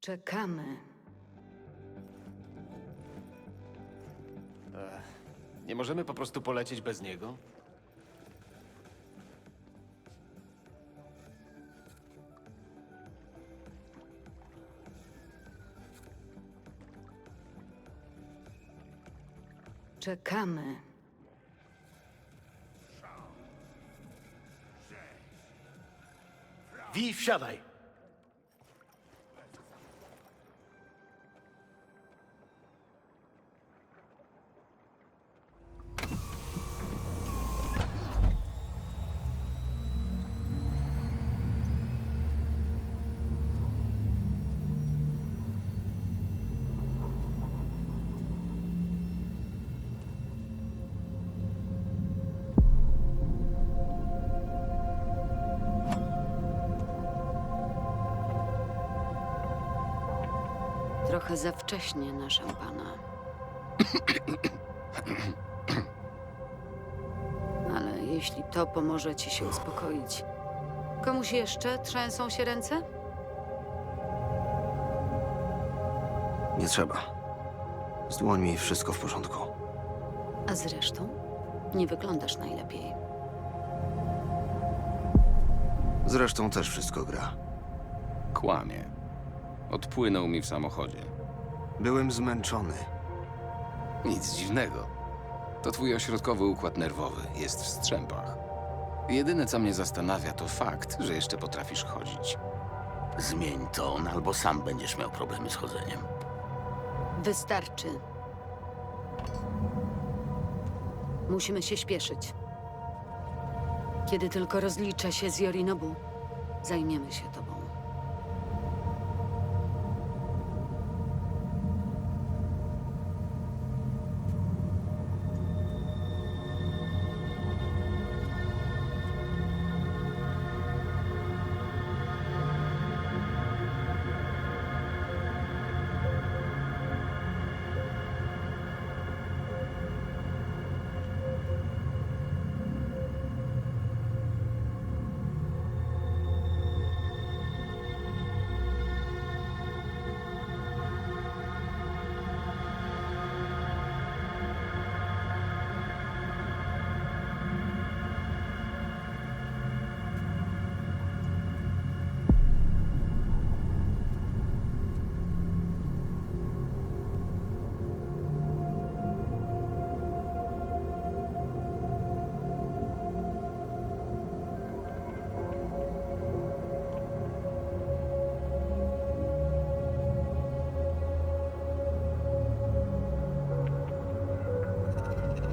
Czekamy. Nie możemy po prostu polecieć bez niego? Czekamy. Wi, wsiadaj! Za wcześnie na szampana. Ale jeśli to pomoże ci się uspokoić. Komuś jeszcze trzęsą się ręce? Nie trzeba. Z dłońmi wszystko w porządku. A zresztą nie wyglądasz najlepiej. Zresztą też wszystko gra. Kłamie. Odpłynął mi w samochodzie. Byłem zmęczony. Nic dziwnego. To twój ośrodkowy układ nerwowy jest w strzępach. Jedyne, co mnie zastanawia, to fakt, że jeszcze potrafisz chodzić. Zmień ton, albo sam będziesz miał problemy z chodzeniem. Wystarczy. Musimy się śpieszyć. Kiedy tylko rozliczę się z Yorinobu, zajmiemy się tobą.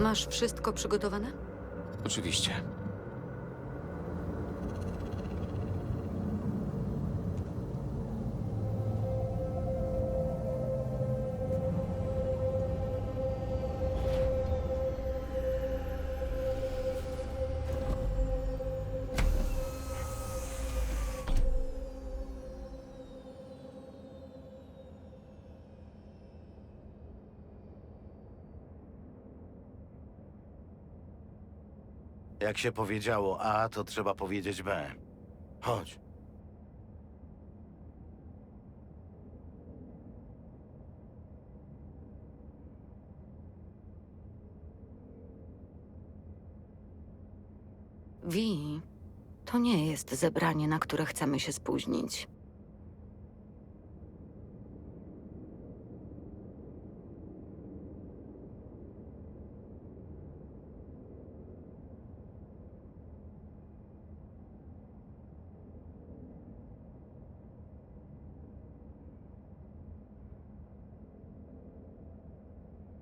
Masz wszystko przygotowane? Oczywiście. Jak się powiedziało A, to trzeba powiedzieć B. Chodź. Wi, to nie jest zebranie, na które chcemy się spóźnić.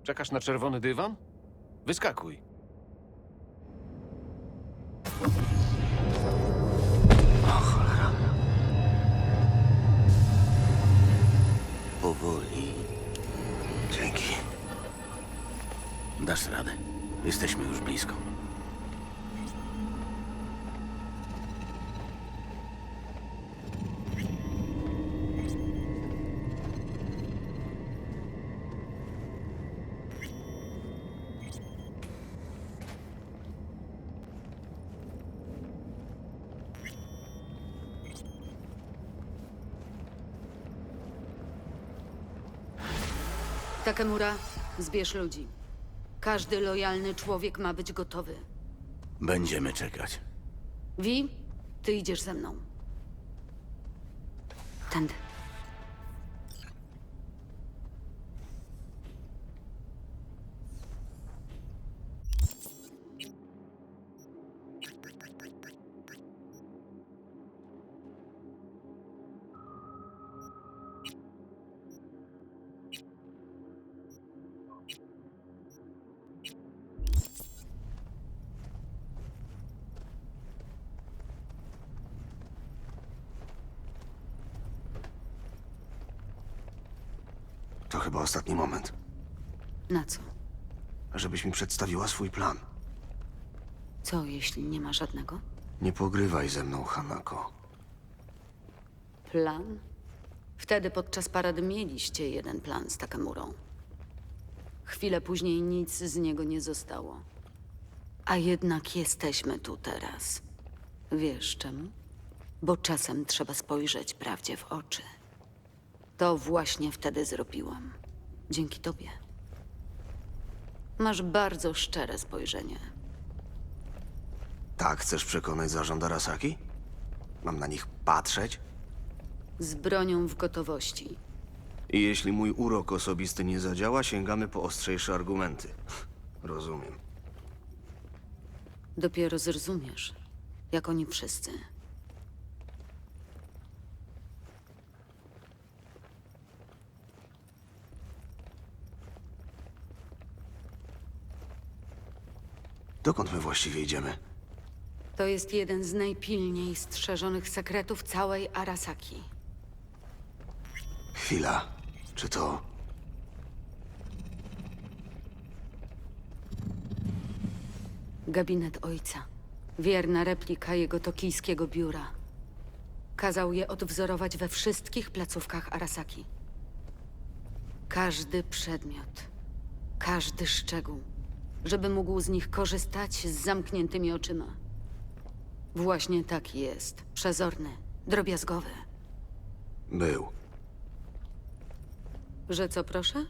Czekasz na czerwony dywan? Wyskakuj. Takemura, zbierz ludzi. Każdy lojalny człowiek ma być gotowy. Będziemy czekać. Wi, ty idziesz ze mną. Tędy. Chyba ostatni moment, Na co? żebyś mi przedstawiła swój plan. Co, jeśli nie ma żadnego? Nie pogrywaj ze mną, Hanako. Plan? Wtedy podczas parady mieliście jeden plan z Takemurą. Chwilę później nic z niego nie zostało. A jednak jesteśmy tu teraz. Wiesz czemu? Bo czasem trzeba spojrzeć prawdzie w oczy. To właśnie wtedy zrobiłam. Dzięki tobie. Masz bardzo szczere spojrzenie. Tak chcesz przekonać zarząd Arasaki? Mam na nich patrzeć? Z bronią w gotowości. I jeśli mój urok osobisty nie zadziała, sięgamy po ostrzejsze argumenty. Rozumiem. Dopiero zrozumiesz, jak oni wszyscy. Dokąd my właściwie idziemy? To jest jeden z najpilniej strzeżonych sekretów całej Arasaki. Chwila. Czy to... Gabinet ojca. Wierna replika jego tokijskiego biura. Kazał je odwzorować we wszystkich placówkach Arasaki. Każdy przedmiot, każdy szczegół, żeby mógł z nich korzystać z zamkniętymi oczyma. Właśnie taki jest. Przezorny, drobiazgowy. Był. Że co, proszę?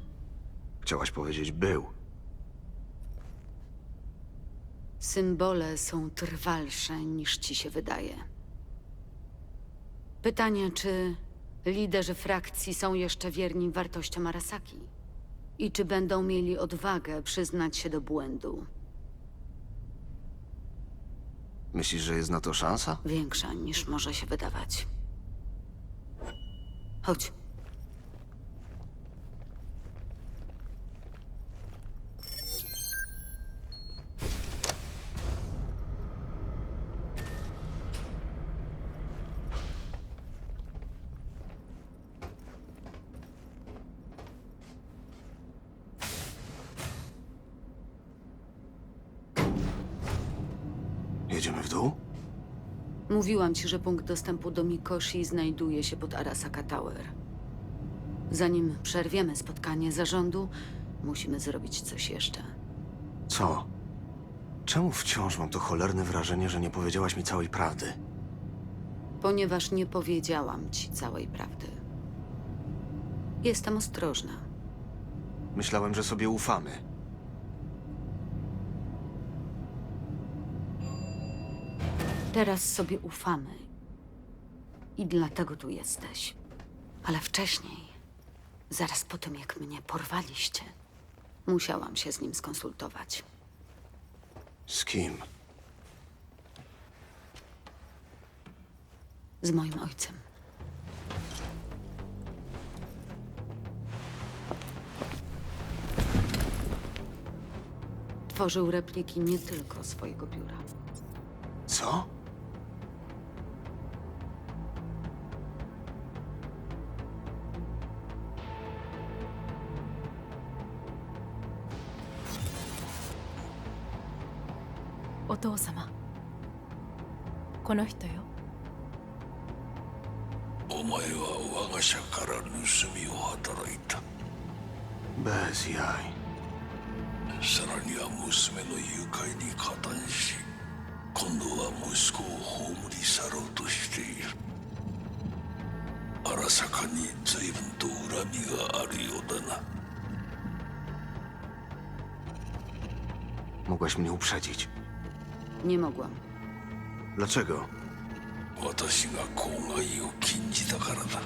Chciałaś powiedzieć był. Symbole są trwalsze niż ci się wydaje. Pytanie, czy liderzy frakcji są jeszcze wierni wartościom Arasaki? I czy będą mieli odwagę przyznać się do błędu? Myślisz, że jest na to szansa? Większa niż może się wydawać. Chodź. Dół? Mówiłam ci, że punkt dostępu do Mikoshi znajduje się pod Arasaka Tower. Zanim przerwiemy spotkanie zarządu, musimy zrobić coś jeszcze. Co? Czemu wciąż mam to cholerne wrażenie, że nie powiedziałaś mi całej prawdy? Ponieważ nie powiedziałam ci całej prawdy. Jestem ostrożna. Myślałem, że sobie ufamy. Teraz sobie ufamy. I dlatego tu jesteś. Ale wcześniej, zaraz po tym jak mnie porwaliście, musiałam się z nim skonsultować. Z kim? Z moim ojcem. Tworzył repliki nie tylko swojego biura. Co? お父様。この人よ。お前は我が社から盗みを働いた。バージアイさらには娘の誘拐に加担し今度は息子を葬り去ろうとしている。あらさかに随分と恨みがあるようだな。Mogłeś mnie uprzedzić. Nie mogłam. Dlaczego? 私が公害を禁じたからだ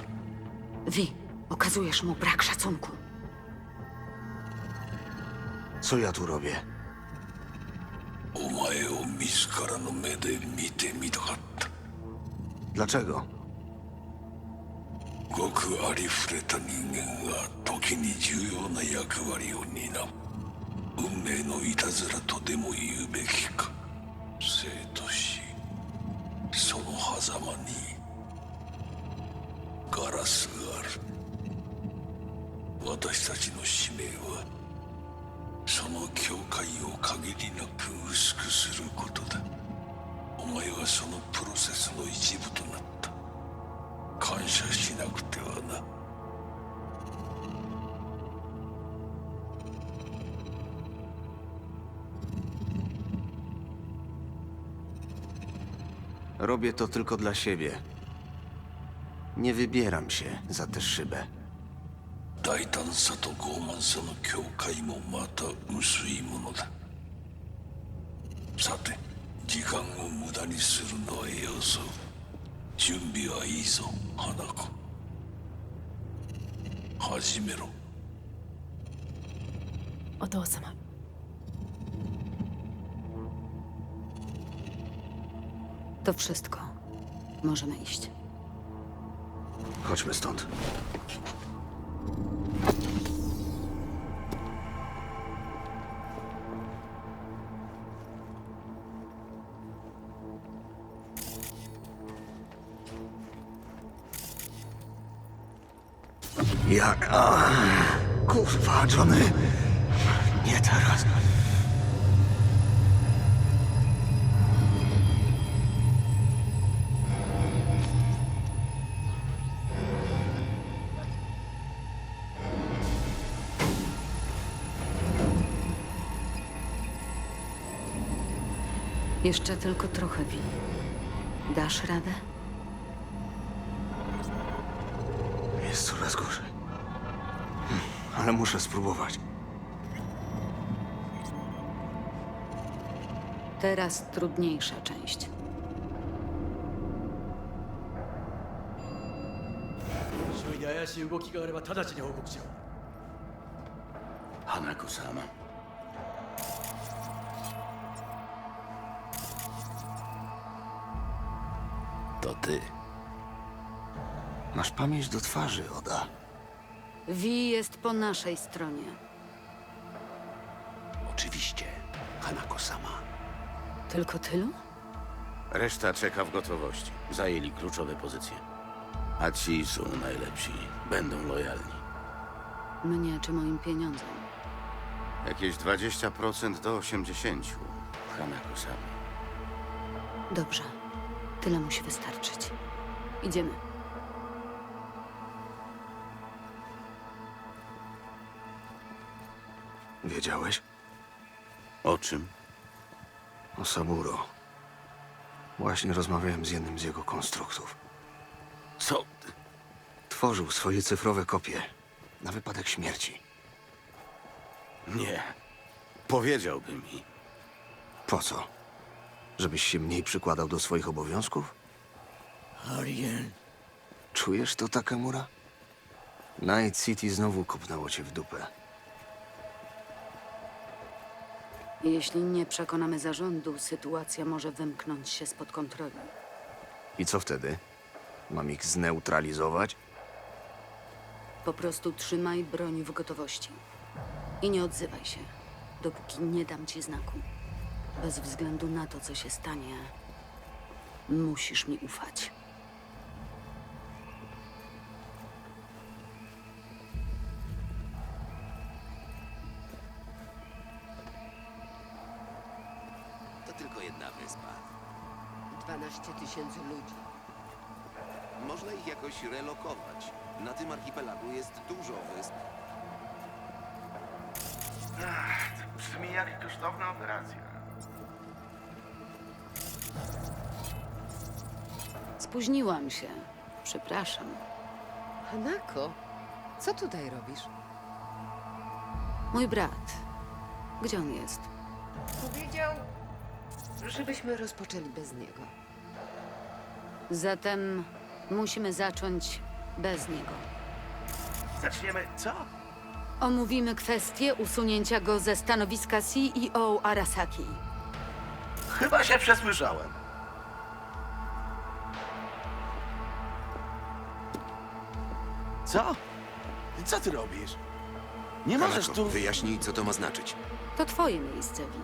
Wi, okazujesz mu brak szacunku. Co ja tu robię? お前を自らの目で見てみたかった Dlaczego? ごくありふれた人間が時に重要な役割を担う運命のいたずらとでも言うべきか 様にガラスがある。私たちの使命はその境界を限りなく薄くすることだ。お前はそのプロセスの一部となった。感謝しなくてはな。Robię to tylko dla siebie. Nie wybieram się za tę szybę. 大胆さと傲慢さの境界もまた薄いものださて時間を無駄にするのはよそう準備はいいぞ花子始めろお父様 To wszystko. Możemy iść. Chodźmy stąd. Jak... A, kurwa, Johnny. Nie teraz. Jeszcze tylko trochę, Wi. Dasz radę? Jest coraz gorzej. Hmm, Ale muszę spróbować. Teraz trudniejsza część. 周囲で怪しい動きがあれば直ちに報告しろ花子様 To ty. Masz pamięć do twarzy, Oda. Wi jest po naszej stronie. Oczywiście. Hanako sama. Tylko tylu? Reszta czeka w gotowości. Zajęli kluczowe pozycje. A ci są najlepsi. Będą lojalni. Mnie czy moim pieniądzom? Jakieś 20% do 80%. Hanako sama. Dobrze. Tyle musi wystarczyć. Idziemy. Wiedziałeś? O czym? O Saburo. Właśnie rozmawiałem z jednym z jego konstruktów. Co? Tworzył swoje cyfrowe kopie na wypadek śmierci. Nie. Powiedziałby mi. Po co? Żebyś się mniej przykładał do swoich obowiązków? Arien Czujesz to, Takemura? Night City znowu kopnęło cię w dupę. Jeśli nie przekonamy zarządu, sytuacja może wymknąć się spod kontroli. I co wtedy? Mam ich zneutralizować? Po prostu trzymaj broń w gotowości. I nie odzywaj się, dopóki nie dam ci znaku. Bez względu na to, co się stanie, musisz mi ufać. To tylko jedna wyspa. 12 tysięcy ludzi. Można ich jakoś relokować. Na tym archipelagu jest dużo wysp. Brzmi jak kosztowna operacja. Spóźniłam się. Przepraszam. Hanako, co tutaj robisz? Mój brat. Gdzie on jest? Powiedział, żebyśmy rozpoczęli bez niego. Zatem musimy zacząć bez niego. Zaczniemy co? Omówimy kwestię usunięcia go ze stanowiska CEO Arasaki. Chyba się przesłyszałem. Co? Co ty robisz? Nie możesz Hanako, tu... wyjaśnij, co to ma znaczyć. To twoje miejsce, Vi.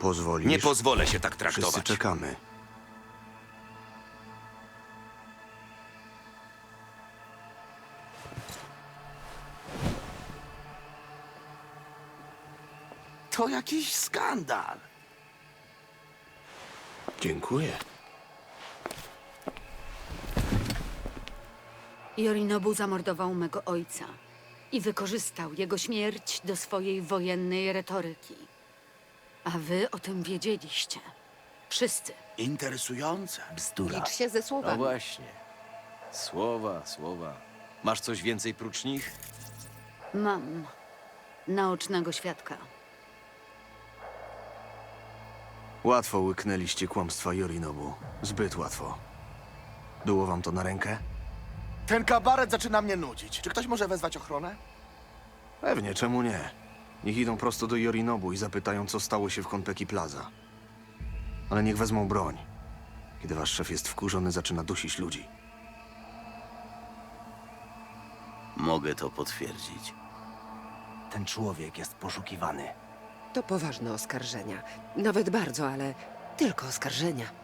Pozwolisz? Nie pozwolę się tak Wszyscy traktować. czekamy. To jakiś skandal. Dziękuję. Yorinobu zamordował mego ojca i wykorzystał jego śmierć do swojej wojennej retoryki. A wy o tym wiedzieliście. Wszyscy. Interesujące. Bzdura. Licz się ze No słowami. właśnie. Słowa, słowa. Masz coś więcej prócz nich? Mam naocznego świadka. Łatwo łyknęliście kłamstwa Yorinobu. Zbyt łatwo. Było wam to na rękę? Ten kabaret zaczyna mnie nudzić. Czy ktoś może wezwać ochronę? Pewnie, czemu nie? Niech idą prosto do Yorinobu i zapytają, co stało się w Konpeki Plaza. Ale niech wezmą broń. Kiedy wasz szef jest wkurzony, zaczyna dusić ludzi. Mogę to potwierdzić. Ten człowiek jest poszukiwany. To poważne oskarżenia. Nawet bardzo, ale tylko oskarżenia.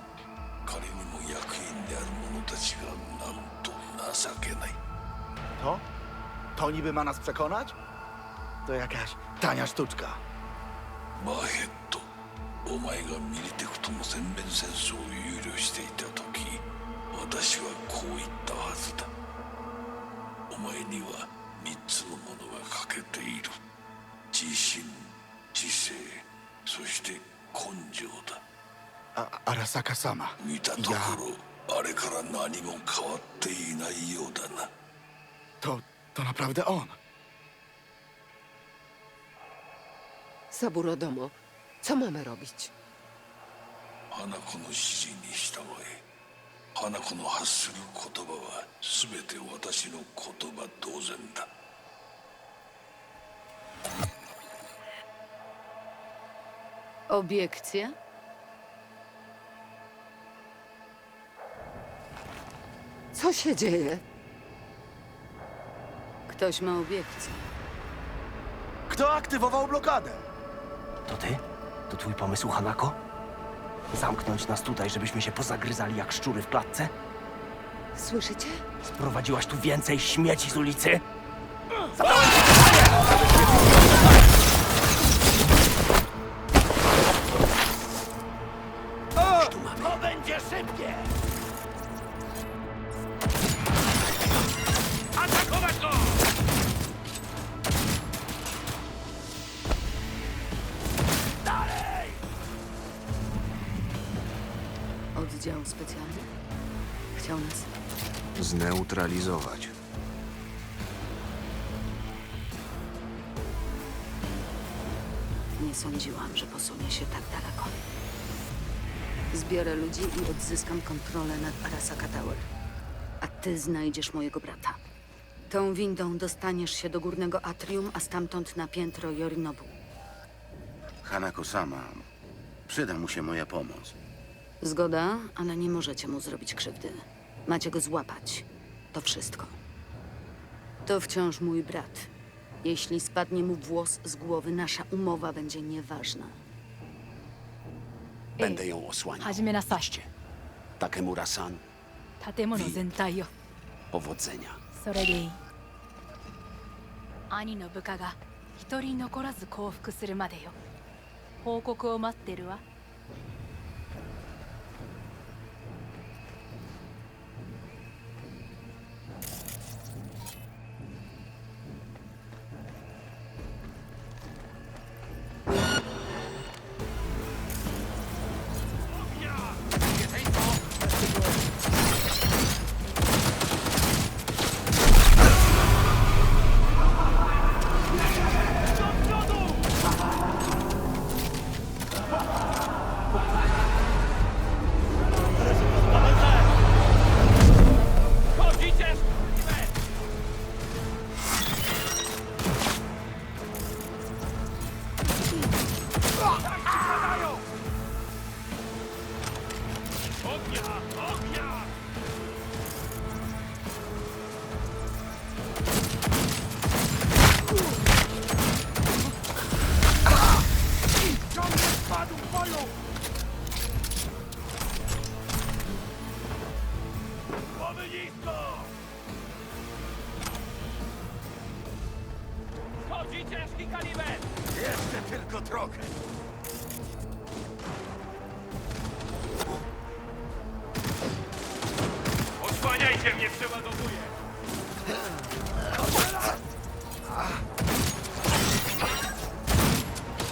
彼にも役員である者たちがなんと情けない To? To niby ma nas przekonać? To jakaś tania sztuczka. マーヘッドお前がミリテクとの全面戦争を憂慮していた時私はこう言ったはずだお前には三つのものが欠けている自信知性そして根性だ A, Arasaka sama. 見たところあれから何も変わっていないようだな To, to naprawdę on. Saburo Domo, co mamy robić? 花子の指示に従え花子の発する言葉は全て私の言葉同然だ Obiekcje? Co się dzieje? Ktoś ma obiekcje. Kto aktywował blokadę? To ty? To twój pomysł, Hanako? Zamknąć nas tutaj, żebyśmy się pozagryzali jak szczury w klatce? Słyszycie? Sprowadziłaś tu więcej śmieci z ulicy? To Oddział specjalny? Chciał nas Zneutralizować. Nie sądziłam, że posunie się tak daleko. Zbiorę ludzi i odzyskam kontrolę nad Arasaka Tower. A ty znajdziesz mojego brata. Tą windą dostaniesz się do górnego atrium, a stamtąd na piętro Yorinobu. Hanako sama. Przyda mu się moja pomoc. Zgoda, ale nie możecie mu zrobić krzywdy. Macie go złapać. To wszystko. To wciąż mój brat. Jeśli spadnie mu włos z głowy, nasza umowa będzie nieważna. Będę ją osłaniał. 始めなさい Patrzcie. Takemura-san, 建物全体を powodzenia. それでいい兄の部下が一人残らず降伏するまでよ報告を待ってるわ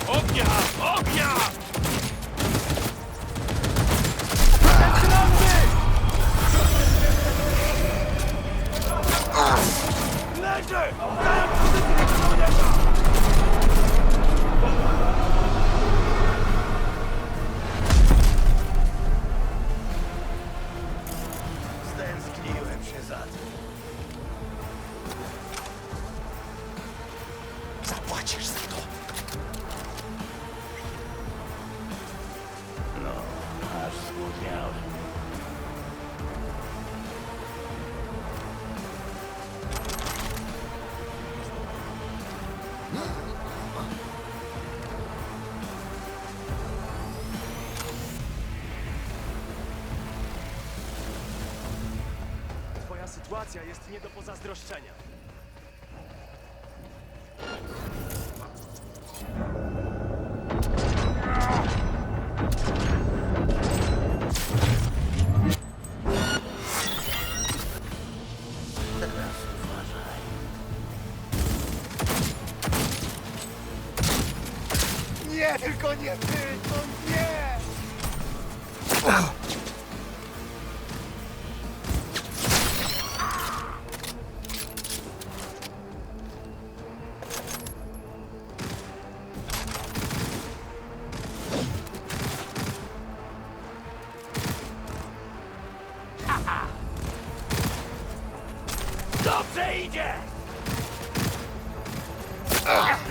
Ognia! Ognia! sytuacja jest nie do pozazdroszczenia. Dobrze! Ach.